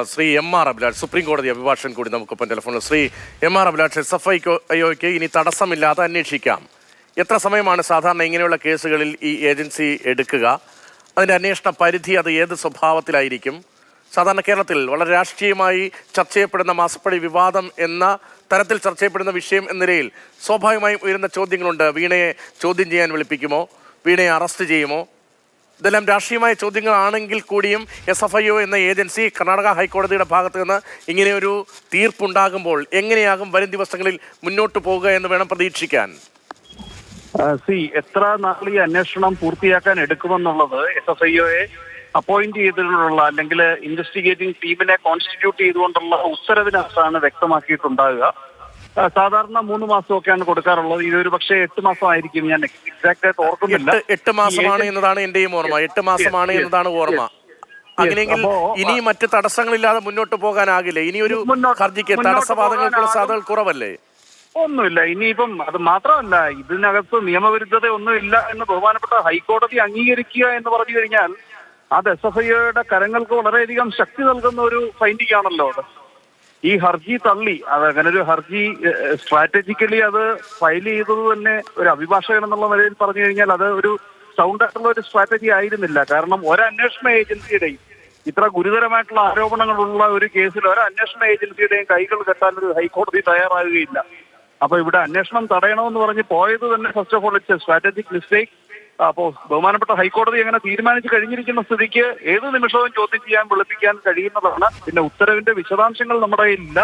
Shri M R Abhilash supreme കോടതി അഭിഭാഷകൻ കൂടി നമുക്കൊപ്പം ടെലിഫോണിൽ. Shri M R Abhilash S F ഐക്ക് അയോയ്ക്ക് ഇനി തടസ്സമില്ലാതെ അന്വേഷിക്കാം. എത്ര സമയമാണ് സാധാരണ ഇങ്ങനെയുള്ള കേസുകളിൽ ഈ ഏജൻസി എടുക്കുക? അതിന്റെ അന്വേഷണ പരിധി അത് ഏത് സ്വഭാവത്തിലായിരിക്കും? സാധാരണ കേരളത്തിൽ വളരെ രാഷ്ട്രീയമായി ചർച്ച ചെയ്യപ്പെടുന്ന മാസപ്പടി വിവാദം എന്ന തരത്തിൽ ചർച്ച ചെയ്യപ്പെടുന്ന വിഷയം എന്ന നിലയിൽ സ്വാഭാവികമായും ഉയരുന്ന ചോദ്യങ്ങളുണ്ട്. വീണയെ ചോദ്യം ചെയ്യാൻ വിളിപ്പിക്കുമോ? വീണയെ അറസ്റ്റ് ചെയ്യുമോ? ഇതെല്ലാം രാഷ്ട്രീയമായ ചോദ്യങ്ങളാണെങ്കിൽ കൂടിയും എസ് എഫ് ഐ ഒ എന്ന ഏജൻസി കർണാടക ഹൈക്കോടതിയുടെ ഭാഗത്ത് നിന്ന് ഇങ്ങനെയൊരു തീർപ്പുണ്ടാകുമ്പോൾ എങ്ങനെയാകും വരും ദിവസങ്ങളിൽ മുന്നോട്ട് പോകുക എന്ന് വേണം പ്രതീക്ഷിക്കാൻ? സി എത്ര നാൾ ഈ അന്വേഷണം പൂർത്തിയാക്കാൻ എടുക്കുമെന്നുള്ളത് എസ് എഫ് ഐ ഒയെ അപ്പോയിന്റ് ചെയ്തിട്ടുള്ള അല്ലെങ്കിൽ ഇൻവെസ്റ്റിഗേറ്റിംഗ് ടീമിനെ കോൺസ്റ്റിറ്റ്യൂട്ട് ചെയ്തുകൊണ്ടുള്ള ഉത്തരവിനകത്താണ് വ്യക്തമാക്കിയിട്ടുണ്ടാകുക സാധാരണ മൂന്ന് മാസമൊക്കെയാണ് കൊടുക്കാറുള്ളത്. ഇതൊരു പക്ഷേ എട്ട് മാസമായിരിക്കും. ഞാൻ എക്സാക്റ്റ് ആയിട്ട് ഓർക്കുന്നില്ല. എട്ട് മാസമാണ് എന്നതാണ് എന്റെയും ഓർമ്മ. എട്ട് മാസമാണ് എന്നതാണ് ഓർമ്മ. അങ്ങനെയെങ്കിൽ ഇനി മറ്റ് തടസ്സങ്ങളില്ലാതെ മുന്നോട്ട് പോകാനാകില്ല? ഇനി ഒരു മുന്നോട്ട് ഹർജിക്ക് തടസ്സവാദങ്ങൾക്കുള്ള. സാധ്യതകൾ കുറവല്ലേ? ഒന്നുമില്ല. ഇനിയിപ്പം അത് മാത്രമല്ല ഇതിനകത്ത് നിയമവിരുദ്ധത ഒന്നുമില്ല എന്ന് ബഹുമാനപ്പെട്ട ഹൈക്കോടതി അംഗീകരിക്കുക എന്ന് പറഞ്ഞു കഴിഞ്ഞാൽ അത് എസ് എഫ് ഐയുടെ കരങ്ങൾക്ക് വളരെയധികം ശക്തി നൽകുന്ന ഒരു ഫൈൻഡിംഗ് ആണല്ലോ അത്. ഈ ഹർജി തള്ളി. അത് അങ്ങനെ ഒരു ഹർജി സ്ട്രാറ്റജിക്കലി അത് ഫയൽ ചെയ്തത് തന്നെ ഒരു അഭിഭാഷകൻ എന്നുള്ള നിലയിൽ പറഞ്ഞു കഴിഞ്ഞാൽ അത് ഒരു സൗണ്ട് ആയിട്ടുള്ള ഒരു സ്ട്രാറ്റജി ആയിരുന്നില്ല. കാരണം ഒരു അന്വേഷണ ഏജൻസിയുടെയും ഇത്ര ഗുരുതരമായിട്ടുള്ള ആരോപണങ്ങളുള്ള ഒരു കേസിൽ ഒരു അന്വേഷണ ഏജൻസിയുടെയും കൈകൾ കെട്ടാൻ ഒരു ഹൈക്കോടതി തയ്യാറാകുകയില്ല. അപ്പൊ ഇവിടെ അന്വേഷണം തടയണമെന്ന് പറഞ്ഞ് പോയത് തന്നെ first of all it's strategic mistake അപ്പോ ബഹുമാനപ്പെട്ട ഹൈക്കോടതി അങ്ങനെ തീരുമാനിച്ചു കഴിഞ്ഞിരിക്കുന്ന സ്ഥിതിക്ക് ഏത് നിമിഷവും ചോദ്യം ചെയ്യാൻ വിളിപ്പിക്കാൻ കഴിയുന്നതാണ്. പിന്നെ ഉത്തരവിന്റെ വിശദാംശങ്ങൾ നമ്മുടെ ഇല്ല.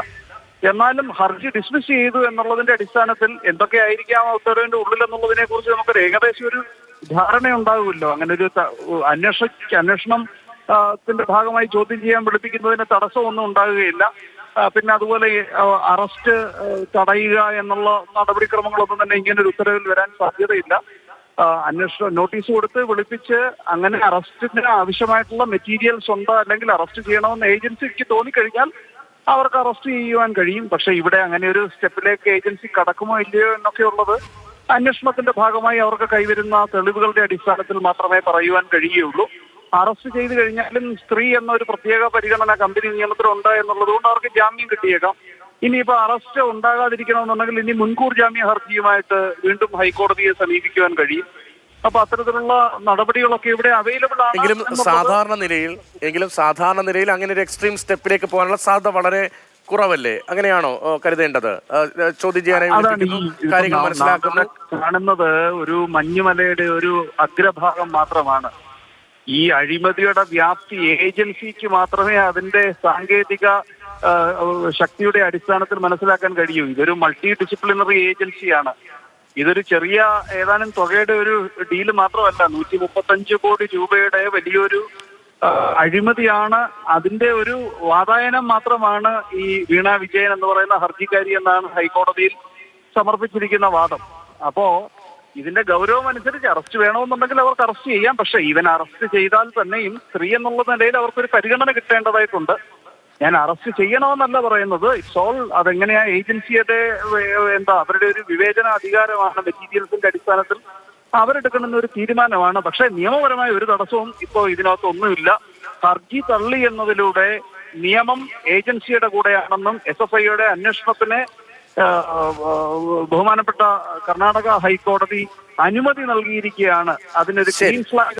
എന്നാലും ഹർജി ഡിസ്മിസ് ചെയ്തു എന്നുള്ളതിന്റെ അടിസ്ഥാനത്തിൽ എന്തൊക്കെയായിരിക്കാം ആ ഉത്തരവിന്റെ ഉള്ളിൽ എന്നുള്ളതിനെ കുറിച്ച് നമുക്കൊരു ഏകദേശം ഒരു ധാരണ ഉണ്ടാകുമല്ലോ അങ്ങനെ ഒരു അന്വേഷ അന്വേഷണം ത്തിന്റെ ഭാഗമായി ചോദ്യം ചെയ്യാൻ വിളിപ്പിക്കുന്നതിന് തടസ്സമൊന്നും ഉണ്ടാകുകയില്ല. പിന്നെ അതുപോലെ അറസ്റ്റ് തടയുക എന്നുള്ള നടപടിക്രമങ്ങളൊന്നും തന്നെ ഇങ്ങനെ ഉത്തരവിൽ വരാൻ സാധ്യതയില്ല. അന്വേഷണം നോട്ടീസ് കൊടുത്ത് വിളിപ്പിച്ച് അങ്ങനെ അറസ്റ്റിന് ആവശ്യമായിട്ടുള്ള മെറ്റീരിയൽസ് ഉണ്ടോ അല്ലെങ്കിൽ അറസ്റ്റ് ചെയ്യണമെന്ന് ഏജൻസിക്ക് തോന്നിക്കഴിഞ്ഞാൽ അവർക്ക് അറസ്റ്റ് ചെയ്യുവാൻ കഴിയും. പക്ഷേ ഇവിടെ അങ്ങനെ ഒരു സ്റ്റെപ്പിലേക്ക് ഏജൻസി കടക്കുമോ ഇല്ലയോ എന്നൊക്കെ ഉള്ളത് അന്വേഷണത്തിന്റെ ഭാഗമായി അവർക്ക് കൈവരുന്ന തെളിവുകളുടെ അടിസ്ഥാനത്തിൽ മാത്രമേ പറയുവാൻ കഴിയുകയുള്ളൂ. അറസ്റ്റ് ചെയ്തു കഴിഞ്ഞാലും സ്ത്രീ എന്ന ഒരു പ്രത്യേക പരിഗണന കമ്പനി നിയമത്തിലുണ്ട് എന്നുള്ളത് കൊണ്ട് അവർക്ക് ജാമ്യം കിട്ടിയേക്കാം. ഇനിയിപ്പോ അറസ്റ്റ് ഉണ്ടാകാതിരിക്കണമെന്നുണ്ടെങ്കിൽ ഇനി മുൻകൂർ ജാമ്യ ഹർജിയുമായിട്ട് വീണ്ടും ഹൈക്കോടതിയെ സമീപിക്കുവാൻ കഴിയും. അപ്പൊ അത്തരത്തിലുള്ള നടപടികളൊക്കെ ഇവിടെ അവൈലബിൾ ആണ് എങ്കിലും സാധാരണ നിലയിൽ എങ്കിലും സാധാരണ നിലയിൽ അങ്ങനെ ഒരു എക്സ്ട്രീം സ്റ്റെപ്പിലേക്ക് പോകാനുള്ള സാധ്യത വളരെ കുറവല്ലേ? അങ്ങനെയാണോ കരുതേണ്ടത്? ചോദ്യം ചെയ്യാനായി അതാണ് ഈ വിളിപ്പിക്കുന്നു, ഇപ്പൊ കാര്യങ്ങൾ നാം- നാം മനസ്സിലാക്കുന്നു. ഇവിടെ കാണുന്നത് ഒരു മഞ്ഞുമലയുടെ ഒരു അഗ്രഭാഗം മാത്രമാണ്. ഈ അഴിമതിയുടെ വ്യാപ്തി ഏജൻസിക്ക് മാത്രമേ അതിന്റെ സാങ്കേതിക ശക്തിയുടെ അടിസ്ഥാനത്തിൽ മനസ്സിലാക്കാൻ കഴിയൂ. ഇതൊരു മൾട്ടി ഡിസിപ്ലിനറി ഏജൻസിയാണ് ഇതൊരു ചെറിയ ഏതാനും തുകയുടെ ഒരു ഡീൽ മാത്രമല്ല നൂറ്റി മുപ്പത്തഞ്ച് കോടി രൂപയുടെ വലിയൊരു അഴിമതിയാണ്. അതിന്റെ ഒരു വാതായനം മാത്രമാണ് ഈ വീണ വിജയൻ എന്ന് പറയുന്ന ഹർജിക്കാരി എന്നാണ് ഹൈക്കോടതിയിൽ സമർപ്പിച്ചിരിക്കുന്ന വാദം. അപ്പോ ഇതിന്റെ ഗൗരവം അനുസരിച്ച് അറസ്റ്റ് വേണമെന്നുണ്ടെങ്കിൽ അവർക്ക് അറസ്റ്റ് ചെയ്യാം. പക്ഷേ ഇവൻ അറസ്റ്റ് ചെയ്താൽ തന്നെയും സ്ത്രീ എന്നുള്ള നിലയിൽ അവർക്കൊരു പരിഗണന കിട്ടേണ്ടതായിട്ടുണ്ട്. ഞാൻ അറസ്റ്റ് ചെയ്യണമെന്നല്ല പറയുന്നത്. ഇറ്റ്സ് ഓൾ അതെങ്ങനെയാ ഏജൻസിയുടെ എന്താ അവരുടെ ഒരു വിവേചന അധികാരമാണ് മെറ്റീരിയൽസിന്റെ അടിസ്ഥാനത്തിൽ അവരെടുക്കണമെന്ന ഒരു തീരുമാനമാണ്. പക്ഷെ നിയമപരമായ ഒരു തടസ്സവും ഇപ്പോൾ ഇതിനകത്ത് ഒന്നുമില്ല ഹർജി തള്ളി എന്നതിലൂടെ നിയമം ഏജൻസിയുടെ കൂടെയാണെന്നും എസ് എഫ് ഐയുടെ അന്വേഷണത്തിന് ബഹുമാനപ്പെട്ട കർണാടക ഹൈക്കോടതി അനുമതി നൽകിയിരിക്കുകയാണ്. അതിനൊരു ക്ലീൻ ഫ്ലാഗ്